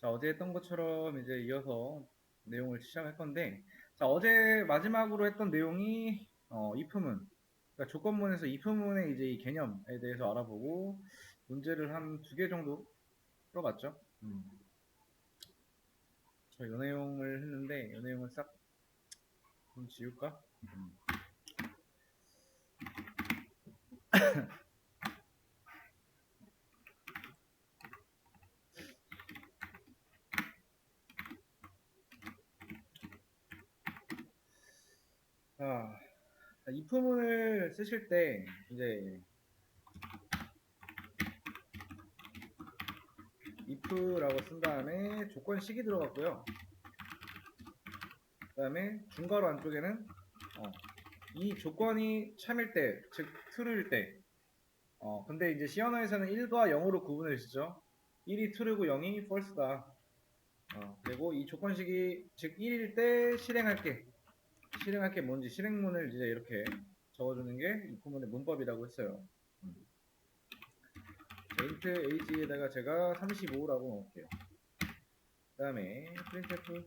자, 어제 했던 것처럼 이제 이어서 내용을 시작할 건데, 자, 어제 마지막으로 했던 내용이, 어, if문. 그러니까 조건문에서 if문의 이제 이 개념에 대해서 알아보고, 문제를 한 두 개 정도 풀어봤죠. 음. 저이 내용을 했는데, 이 내용을 싹 좀 지울까? 음. 자, if문을 쓰실 때, 이제, if라고 쓴 다음에 조건식이 들어갔고요. 그 다음에 중괄호 안쪽에는, 어, 이 조건이 참일 때, 즉, true일 때, 어, 근데 이제 C 언어에서는 1과 0으로 구분을 짓죠. 1이 true고 0이 false다. 어, 그리고 이 조건식이, 즉, 1일 때 실행할게. 실행할 게 뭔지 실행문을 이제 이렇게 적어주는 게이 부분의 문법이라고 했어요. 음. 자, int age에다가 제가 35라고 넣을게요. 그 다음에 printf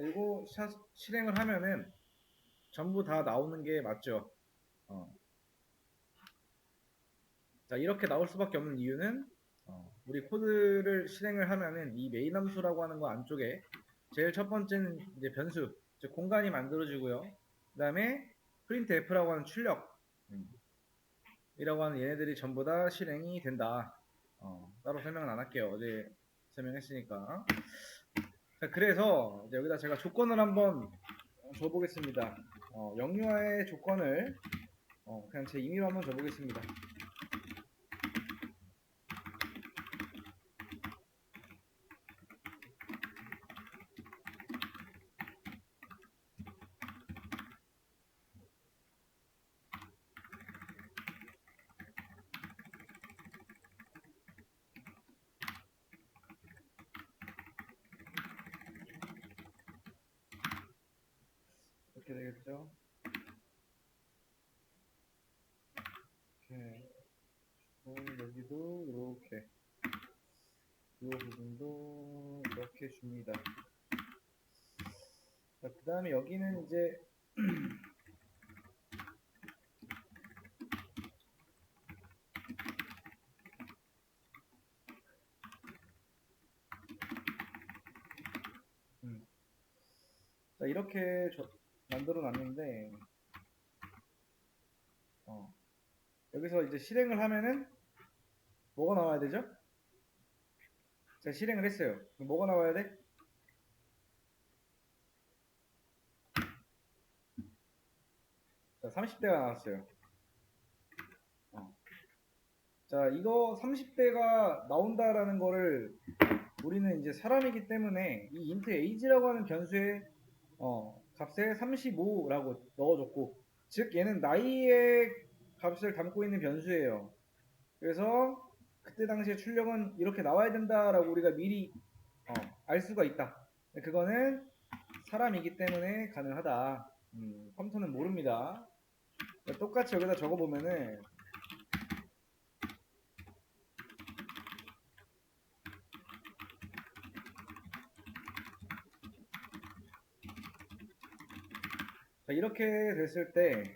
그리고 샷 실행을 하면은 전부 다 나오는 게 맞죠. 어. 자 이렇게 나올 수밖에 없는 이유는 어, 우리 코드를 실행을 하면은 이 메인 함수라고 하는 거 안쪽에 제일 첫 번째는 이제 변수, 즉 공간이 만들어지고요. 그 다음에 printf라고 하는 출력 음, 이라고 하는 얘네들이 전부 다 실행이 된다. 어, 따로 설명은 안 할게요. 어제 설명했으니까. 자, 그래서 이제 여기다 제가 조건을 한번 줘보겠습니다. 어, 영유아의 조건을 어, 그냥 제 임의로 한번 줘보겠습니다. 되겠죠? 이렇게 어, 여기도 이렇게 이 부분도 이렇게 줍니다. 자, 그 다음에 여기는 이제 음. 자, 이렇게 저- 만들어 놨는데 어, 여기서 이제 실행을 하면은 뭐가 나와야 되죠? 자 실행을 했어요. 뭐가 나와야 돼? 자 30대가 나왔어요. 어. 자 이거 30대가 나온다라는 거를 우리는 이제 사람이기 때문에 이 int age라고 하는 변수에 어, 값에 35라고 넣어줬고 즉 얘는 나이의 값을 담고 있는 변수예요. 그래서 그때 당시에 출력은 이렇게 나와야 된다라고 우리가 미리 어, 알 수가 있다. 그거는 사람이기 때문에 가능하다. 음, 컴퓨터는 모릅니다. 똑같이 여기다 적어보면은 자, 이렇게 됐을 때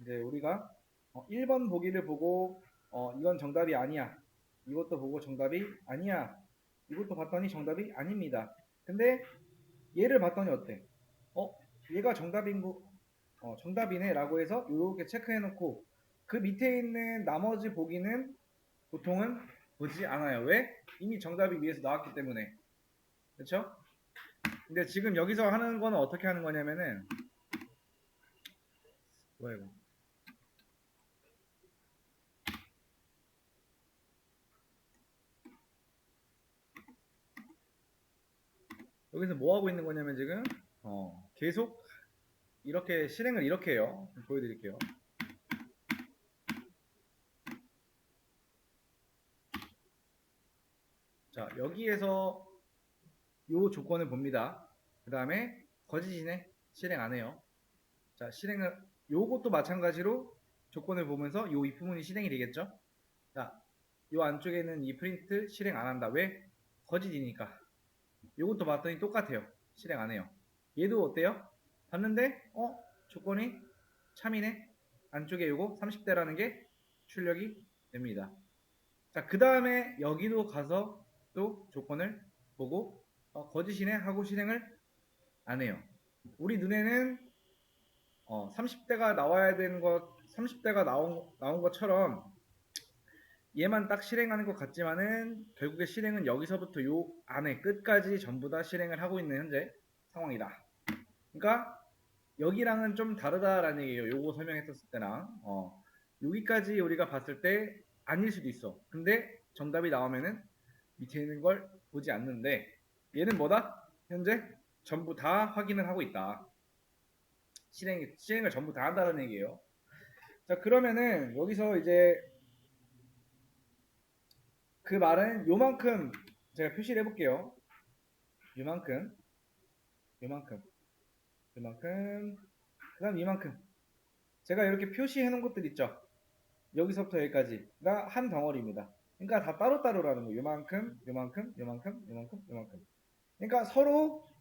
이제 우리가 어, 1번 보기를 보고 어, 이건 정답이 아니야. 이것도 보고 정답이 아니야. 이것도 봤더니 정답이 아닙니다. 근데 얘를 봤더니 어때? 어, 얘가 정답인 거, 어, 정답이네 라고 해서 이렇게 체크해 놓고 그 밑에 있는 나머지 보기는 보통은 보지 않아요. 왜? 이미 정답이 위에서 나왔기 때문에. 그렇죠? 근데 지금 여기서 하는 거는 어떻게 하는 거냐면은 뭐야 이거? 여기서 뭐 하고 있는 거냐면 지금 어, 계속 이렇게 실행을 이렇게 해요. 보여드릴게요. 자 여기에서 요 조건을 봅니다. 그 다음에 거짓이네 실행 안 해요. 자 실행을 요것도 마찬가지로 조건을 보면서 요 입부분이 실행이 되겠죠. 자, 요 안쪽에 있는 이 프린트 실행 안 한다. 왜? 거짓이니까. 요것도 봤더니 똑같아요. 실행 안 해요. 얘도 어때요? 봤는데 어? 조건이 참이네. 안쪽에 요거 30대라는 게 출력이 됩니다. 자, 그 다음에 여기도 가서 또 조건을 보고 어, 거짓이네 하고 실행을 안 해요. 우리 눈에는 어, 30대가 나와야 되는 것, 30대가 나온, 나온 것처럼 얘만 딱 실행하는 것 같지만은 결국에 실행은 여기서부터 요 안에 끝까지 전부 다 실행을 하고 있는 현재 상황이다. 그러니까 여기랑은 좀 다르다라는 얘기예요. 요거 설명했었을 때랑 어, 여기까지 우리가 봤을 때 아닐 수도 있어. 근데 정답이 나오면은 밑에 있는 걸 보지 않는데 얘는 뭐다? 현재 전부 다 확인을 하고 있다. 실행, 실행을 전부 다 한다는 얘기예요. 자, 그러면은 여기서 이제 그 말은 요만큼 제가 표시를 해볼게요. 요만큼, 요만큼, 요만큼, 그 다음 이만큼. 제가 이렇게 표시해 놓은 것들 있죠? 여기서부터 여기까지가 한 덩어리입니다. 그러니까 다 따로따로라는 거예요. 요만큼, 요만큼, 요만큼, 요만큼, 요만큼. 그러니까 서로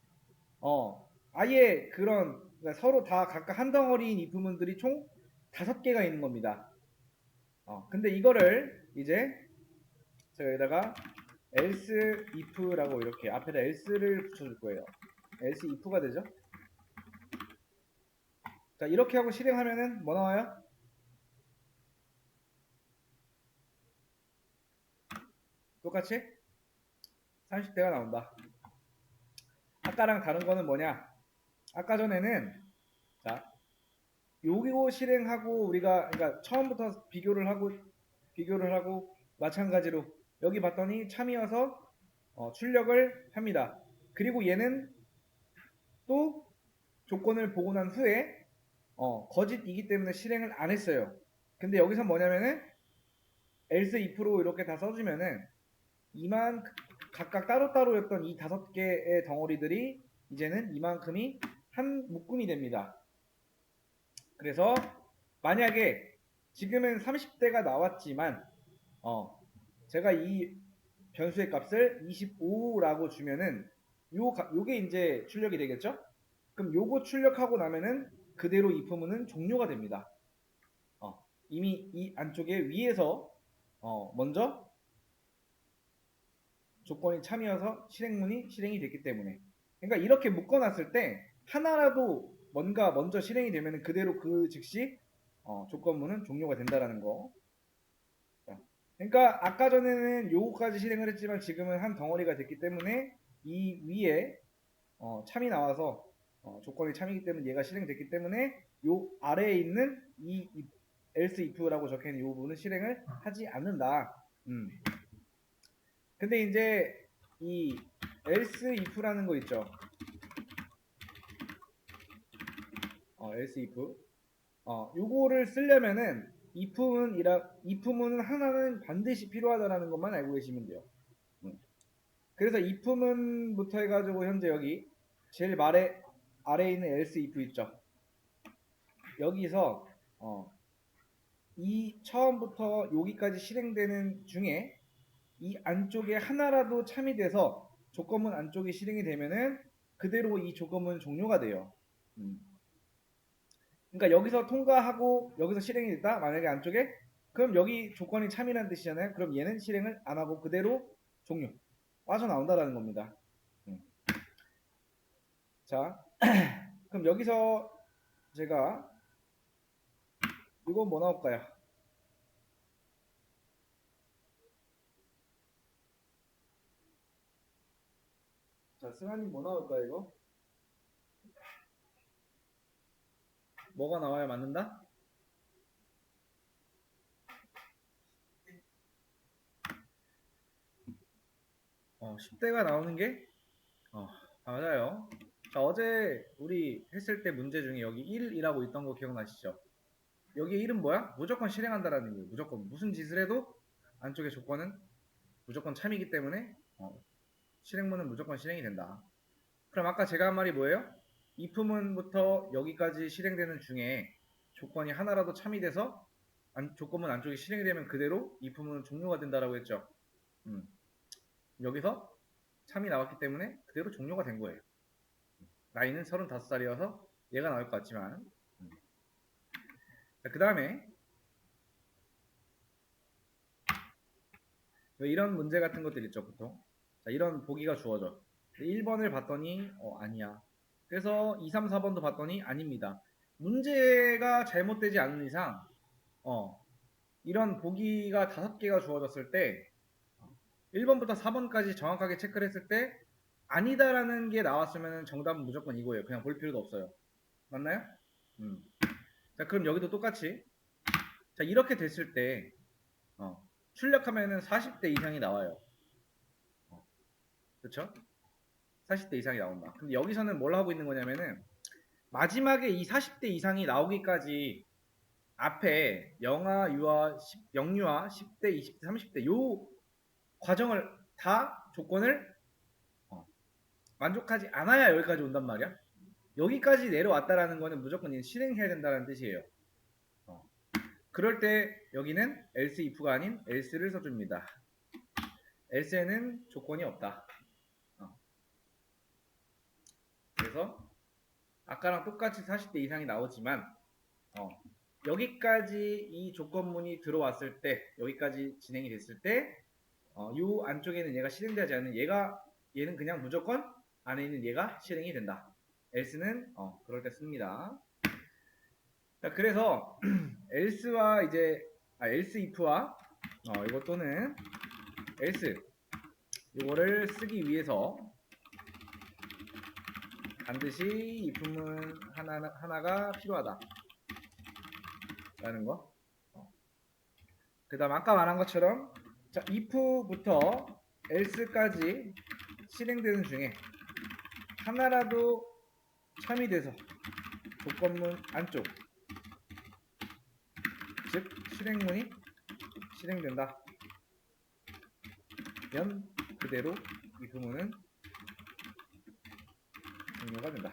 어 아예 그런 그러니까 서로 다 각각 한 덩어리인 이 부분들이 총 다섯 개가 있는 겁니다. 어 근데 이거를 이제 제가 여기다가 else if라고 이렇게 앞에다 else를 붙여줄 거예요. else if가 되죠. 자 이렇게 하고 실행하면은 뭐 나와요? 똑같이 30대가 나온다. 아까랑 다른 거는 뭐냐? 아까 전에는 자 요기고 실행하고 우리가 그러니까 처음부터 비교를 하고 비교를 하고 마찬가지로 여기 봤더니 참이어서 어, 출력을 합니다. 그리고 얘는 또 조건을 보고 난 후에 어, 거짓이기 때문에 실행을 안 했어요. 근데 여기서 뭐냐면은 else if로 이렇게 다 써주면은 이만 각각 따로따로였던 이 다섯 개의 덩어리들이 이제는 이만큼이 한 묶음이 됩니다. 그래서 만약에 지금은 30대가 나왔지만 어 제가 이 변수의 값을 25라고 주면은 요 가- 요게 이제 출력이 되겠죠? 그럼 요거 출력하고 나면은 그대로 이 부분은 종료가 됩니다. 어, 이미 이 안쪽에 위에서 어, 먼저 조건이 참이어서 실행문이 실행이 됐기 때문에 그러니까 이렇게 묶어놨을 때 하나라도 뭔가 먼저 실행이 되면 그대로 그 즉시 어, 조건문은 종료가 된다라는 거. 자, 그러니까 아까 전에는 요거까지 실행을 했지만 지금은 한 덩어리가 됐기 때문에 이 위에 어, 참이 나와서 어, 조건이 참이기 때문에 얘가 실행됐기 때문에 요 아래에 있는 이, 이 else if라고 적혀 있는 이 부분은 실행을 하지 않는다. 음. 근데 이제 이 else if라는 거 있죠. 어, else if. 어, 요거를 쓰려면은 if은 이라 if문은 하나는 반드시 필요하다라는 것만 알고 계시면 돼요. 음. 그래서 if문부터 해가지고 현재 여기 제일 말에 아래에 있는 else if 있죠. 여기서 어, 이 처음부터 여기까지 실행되는 중에 이 안쪽에 하나라도 참이 돼서 조건문 안쪽이 실행이 되면은 그대로 이 조건문 종료가 돼요. 음. 그러니까 여기서 통과하고 여기서 실행이 됐다. 만약에 안쪽에 그럼 여기 조건이 참이라는 뜻이잖아요. 그럼 얘는 실행을 안 하고 그대로 종료 빠져나온다라는 겁니다. 음. 자, 그럼 여기서 제가 이건 뭐 나올까요? 자, 승환님 뭐 나올까 이거? 뭐가 나와야 맞는다? 어, 10대가 나오는 게 어, 맞아요. 자, 어제 우리 했을 때 문제 중에 여기 1이라고 있던 거 기억나시죠? 여기 1은 뭐야? 무조건 실행한다라는 거예요. 무조건 무슨 짓을 해도 안쪽의 조건은 무조건 참이기 때문에 어, 어, 실행문은 무조건 실행이 된다. 그럼 아까 제가 한 말이 뭐예요? If문부터 여기까지 실행되는 중에 조건이 하나라도 참이돼서 안- 조건문 안쪽에 실행이 되면 그대로 if문은 종료가 된다라고 했죠. 음. 여기서 참이 나왔기 때문에 그대로 종료가 된 거예요. 나이는 35살이어서 얘가 나올 것 같지만 그 다음에 이런 문제 같은 것들 있죠 보통 자, 이런 보기가 주어져 1번을 봤더니 어 아니야 그래서 2, 3, 4번도 봤더니 아닙니다 문제가 잘못되지 않은 이상 어 이런 보기가 다섯 개가 주어졌을 때 1번부터 4번까지 정확하게 체크를 했을 때 아니다라는 게 나왔으면 정답은 무조건 이거예요. 그냥 볼 필요도 없어요. 맞나요? 음. 자, 그럼 여기도 똑같이. 자, 이렇게 됐을 때, 어, 출력하면은 40대 이상이 나와요. 어, 그쵸? 40대 이상이 나온다. 근데 여기서는 뭘 하고 있는 거냐면은, 마지막에 이 40대 이상이 나오기까지 앞에 영아, 유아, 10, 영유아, 10대, 20대, 30대 요 과정을 다 조건을 어, 만족하지 않아야 여기까지 온단 말이야. 여기까지 내려왔다라는 거는 무조건 실행해야 된다는 뜻이에요. 어, 그럴 때 여기는 else if가 아닌 else를 써줍니다. else에는 조건이 없다. 어. 그래서 아까랑 똑같이 40대 이상이 나오지만 어, 여기까지 이 조건문이 들어왔을 때 여기까지 진행이 됐을 때 어, 요 안쪽에는 얘가 실행되지 않는 얘가 얘는 그냥 무조건 안에 있는 얘가 실행이 된다. else는 어, 그럴 때 씁니다. 자, 그래서 else와 이제 아, else if와 어, 이거 또는 else 이거를 쓰기 위해서 반드시 if문 하나 하나가 필요하다. 라는 거. 그 다음 아까 말한 것처럼 자, if부터 else까지 실행되는 중에 하나라도 참이 돼서 조건문 안쪽 즉 실행문이 실행된다 면 그대로 if문은 종료가 된다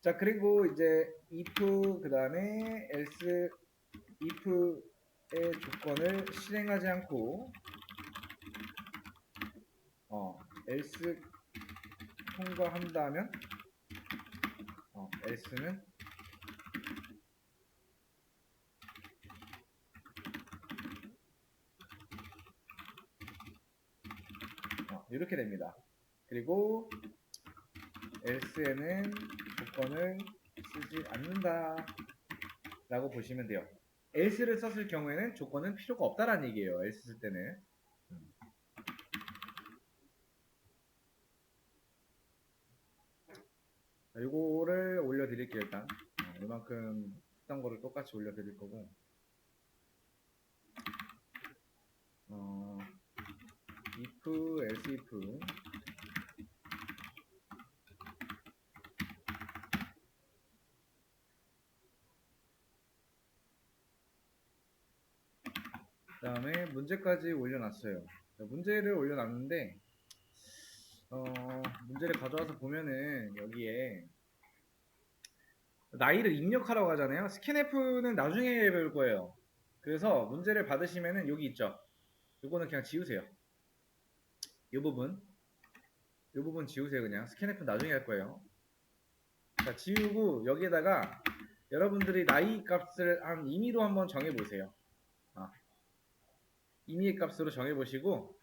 자 그리고 이제 if 그 다음에 else if의 조건을 실행하지 않고 어 else 통과한다면 어 else는 어, 이렇게 됩니다. 그리고 else에는 조건을 쓰지 않는다 라고 보시면 돼요. else를 썼을 경우에는 조건은 필요가 없다라는 얘기예요. else 쓸 때는. 음. 자, 요거를 올려드릴게요, 일단. 어, 이만큼 했던 거를 똑같이 올려드릴 거고. 어, if, else if. 그 다음에 문제까지 올려놨어요. 자, 문제를 올려놨는데, 어, 문제를 가져와서 보면은 여기에 나이를 입력하라고 하잖아요. 스캔F는 나중에 배울 거예요. 그래서 문제를 받으시면은 여기 있죠. 요거는 그냥 지우세요. 이 부분. 이 부분 지우세요, 그냥. 스캔F 나중에 할 거예요. 자, 지우고 여기에다가 여러분들이 나이 값을 한 임의로 한번 정해보세요. 아, 임의의 값으로 정해보시고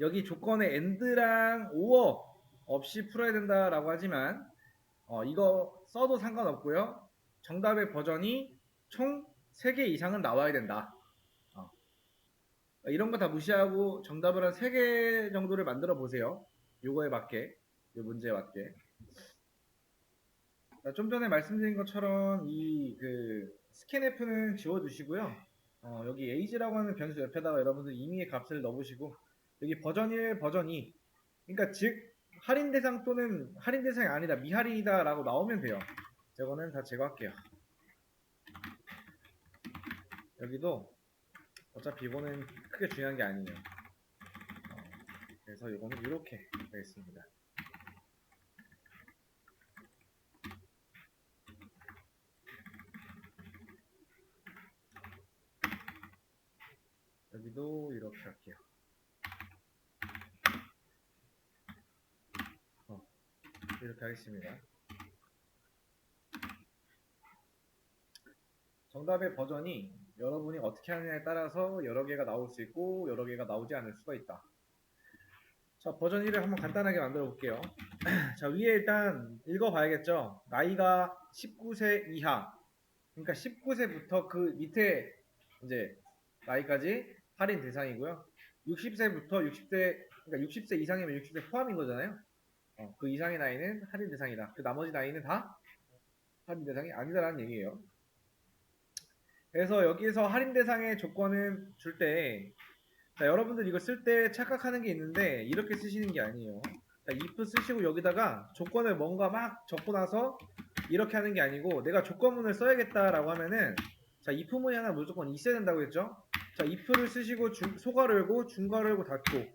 여기 조건에 end랑 or 없이 풀어야 된다라고 하지만 어, 이거 써도 상관없고요. 정답의 버전이 총 3개 이상은 나와야 된다. 어. 이런 거 다 무시하고 정답을 한 3개 정도를 만들어 보세요. 요거에 맞게, 요 문제에 맞게. 자, 좀 전에 말씀드린 것처럼 이 그 스캔F는 지워주시고요. 어, 여기 age라고 하는 변수 옆에다가 여러분들 임의의 값을 넣으시고 여기 버전 1, 버전 2 그러니까 즉 할인 대상 또는 할인 대상이 아니다. 미할인이다 라고 나오면 돼요. 저거는 다 제거할게요. 여기도 어차피 이거는 크게 중요한 게 아니에요. 그래서 이거는 이렇게 되겠습니다. 여기도 이렇게 할게요. 어, 이렇게 하겠습니다. 정답의 버전이 여러분이 어떻게 하느냐에 따라서 여러 개가 나올 수 있고 여러 개가 나오지 않을 수가 있다. 자, 버전 1을 한번 간단하게 만들어 볼게요. 자, 위에 일단 읽어 봐야겠죠. 나이가 19세 이하. 그러니까 19세부터 그 밑에 이제 나이까지 할인 대상이고요. 60세부터 60세, 그러니까 60세 이상이면 60세 포함인 거잖아요. 어, 그 이상의 나이는 할인 대상이다. 그 나머지 나이는 다 할인 대상이 아니다라는 얘기예요. 그래서 여기에서 할인 대상의 조건을 줄 때, 자, 여러분들 이거 쓸 때 착각하는 게 있는데, 이렇게 쓰시는 게 아니에요. 자, if 쓰시고 여기다가 조건을 뭔가 막 적고 나서 이렇게 하는 게 아니고, 내가 조건문을 써야겠다라고 하면은, 자, if문이 하나 무조건 있어야 된다고 했죠? 자, if를 쓰시고 중, 소가를 열고, 중가를 열고 닫고,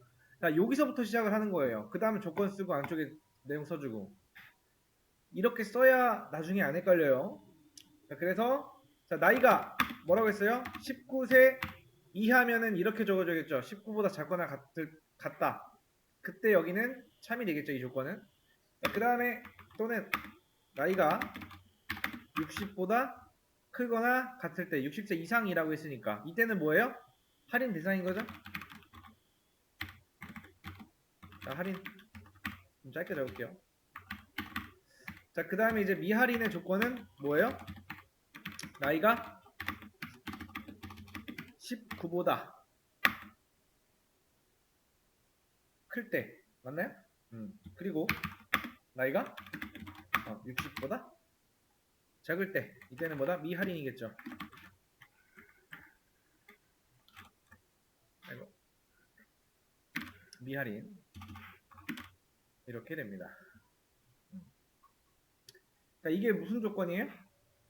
자, 여기서부터 시작을 하는 거예요. 그 다음에 조건 쓰고 안쪽에 내용 써주고. 이렇게 써야 나중에 안 헷갈려요. 자, 그래서, 자, 나이가 뭐라고 했어요? 19세 이하면은 이렇게 적어줘야겠죠. 19보다 작거나 같을, 같다. 그때 여기는 참이 되겠죠. 이 조건은. 그 다음에 또는 나이가 60보다 크거나 같을 때 60세 이상이라고 했으니까 이때는 뭐예요? 할인 대상인 거죠? 자, 할인 좀 짧게 적을게요. 자, 그 다음에 이제 미할인의 조건은 뭐예요? 나이가 19보다 클 때 맞나요? 음. 그리고 나이가 어, 60보다 작을 때 이때는 뭐다? 미할인이겠죠. 아이고. 미할인 이렇게 됩니다. 음. 자, 이게 무슨 조건이에요?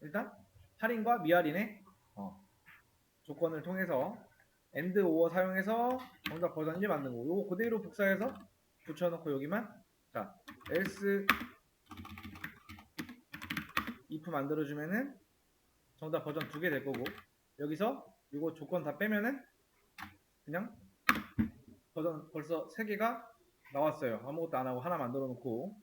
일단 할인과 미할인의 어, 조건을 통해서 and or 사용해서 정답 버전 1 만든 거. 요거 그대로 복사해서 붙여놓고 여기만 자 else if 만들어주면은 정답 버전 두 개 될 거고 여기서 이거 조건 다 빼면은 그냥 버전 벌써 세 개가 나왔어요. 아무것도 안 하고 하나 만들어 놓고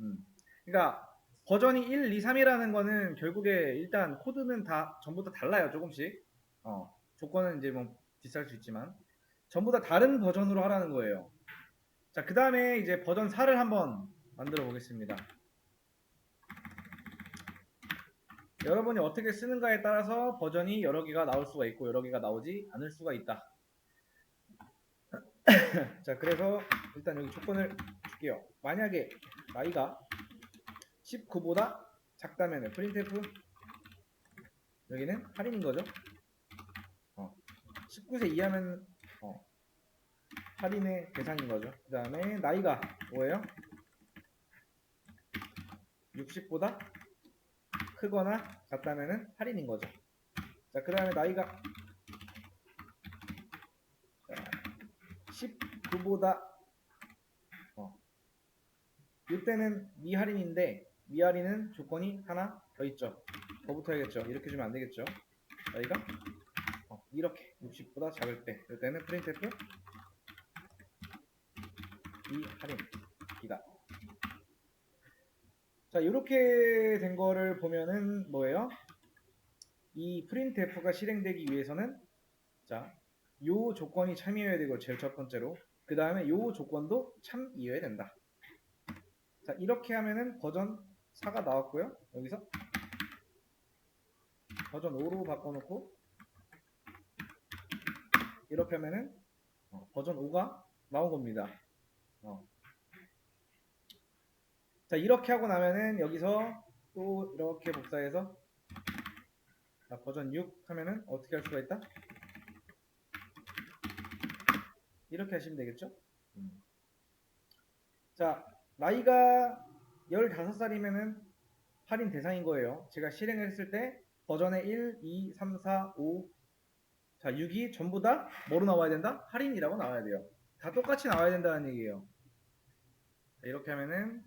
음. 그러니까 버전이 1, 2, 3이라는 거는 결국에 일단 코드는 다 전부 다 달라요 조금씩 어, 조건은 이제 뭐 비쌀 수 있지만 전부 다 다른 버전으로 하라는 거예요. 자, 그 다음에 이제 버전 4를 한번 만들어 보겠습니다. 여러분이 어떻게 쓰는가에 따라서 버전이 여러 개가 나올 수가 있고 여러 개가 나오지 않을 수가 있다. 자, 그래서 일단 여기 조건을 줄게요. 만약에 나이가 19보다 작다면 프린트F 여기는 할인인 거죠. 19세 이하면 어, 할인의 대상인 거죠. 그 다음에 나이가 뭐예요? 60보다 크거나 같다면 할인인 거죠. 자, 그 다음에 나이가 19보다 어, 이때는 미할인인데 미할인은 조건이 하나 더 있죠. 더 붙어야겠죠. 이렇게 주면 안 되겠죠. 나이가 어, 이렇게 60보다 작을 때 이때는 프린트F 이 할인이다. 자 이렇게 된 거를 보면은 뭐예요? 이 printf가 실행되기 위해서는 자, 요 조건이 참이어야 되고 제일 첫 번째로 그 다음에 요 조건도 참이어야 된다. 자 이렇게 하면은 버전 4가 나왔고요. 여기서 버전 5로 바꿔놓고 이렇게 하면은 어, 버전 5가 나온 겁니다. 어. 자 이렇게 하고 나면은 여기서 또 이렇게 복사해서 자, 버전 6 하면은 어떻게 할 수가 있다? 이렇게 하시면 되겠죠? 음. 자 나이가 15살이면은 할인 대상인 거예요. 제가 실행을 했을 때 버전에 1, 2, 3, 4, 5 자, 6이 전부 다 뭐로 나와야 된다? 할인이라고 나와야 돼요. 다 똑같이 나와야 된다는 얘기예요. 자, 이렇게 하면은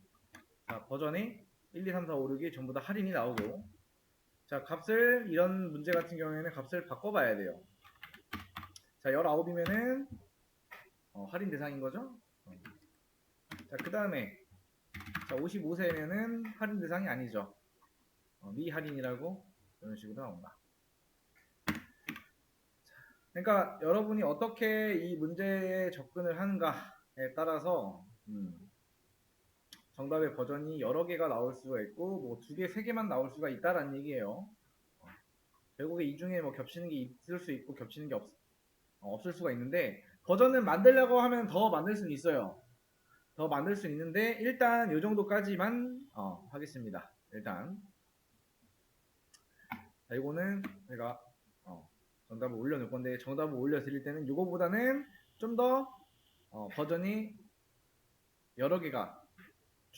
자, 버전이 1, 2, 3, 4, 5, 6이 전부 다 할인이 나오고 자 값을 이런 문제 같은 경우에는 값을 바꿔봐야 돼요. 자 19이면은 어, 할인 대상인 거죠. 자 그 다음에 자 55세면은 할인 대상이 아니죠. 어, 미할인이라고 이런 식으로 나온다. 그러니까 여러분이 어떻게 이 문제에 접근을 하는가에 따라서 음, 정답의 버전이 여러 개가 나올 수가 있고 뭐 두 개, 세 개만 나올 수가 있다라는 얘기예요. 어, 결국에 이 중에 뭐 겹치는 게 있을 수 있고 겹치는 게 없, 어, 없을 수가 있는데 버전을 만들려고 하면 더 만들 수는 있어요. 더 만들 수 있는데 일단 이 정도까지만 어, 하겠습니다. 일단 자, 이거는 제가 어, 정답을 올려놓을 건데 정답을 올려드릴 때는 이거보다는 좀더 어, 버전이 여러 개가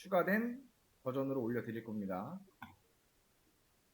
추가된 버전으로 올려드릴 겁니다.